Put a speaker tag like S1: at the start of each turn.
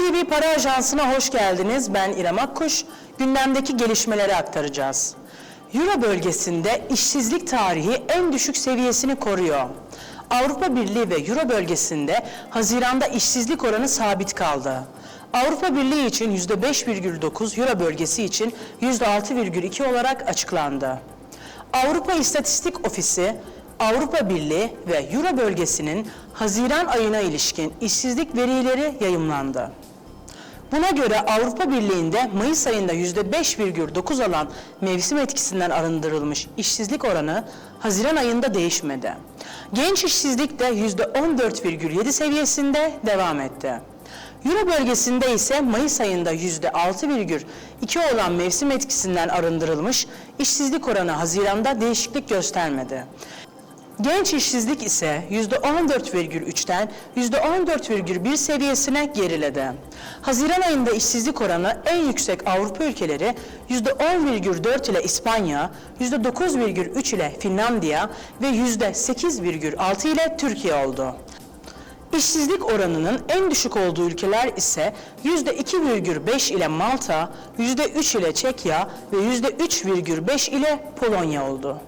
S1: Para Ajansı'na hoş geldiniz. Ben İrem Akkuş. Gündemdeki gelişmeleri aktaracağız. Euro bölgesinde işsizlik tarihi en düşük seviyesini koruyor. Avrupa Birliği ve Euro bölgesinde Haziran'da işsizlik oranı sabit kaldı. Avrupa Birliği için %5,9, Euro bölgesi için %6,2 olarak açıklandı. Avrupa İstatistik Ofisi, Avrupa Birliği ve Euro bölgesinin Haziran ayına ilişkin işsizlik verileri yayımlandı. Buna göre Avrupa Birliği'nde Mayıs ayında %5,9 alan mevsim etkisinden arındırılmış işsizlik oranı Haziran ayında değişmedi. Genç işsizlik de %14,7 seviyesinde devam etti. Euro bölgesinde ise Mayıs ayında %6,2 olan mevsim etkisinden arındırılmış işsizlik oranı Haziran'da değişiklik göstermedi. Genç işsizlik ise %14,3'ten %14,1 seviyesine geriledi. Haziran ayında işsizlik oranı en yüksek Avrupa ülkeleri %10,4 ile İspanya, %9,3 ile Finlandiya ve %8,6 ile Türkiye oldu. İşsizlik oranının en düşük olduğu ülkeler ise %2,5 ile Malta, %3 ile Çekya ve %3,5 ile Polonya oldu.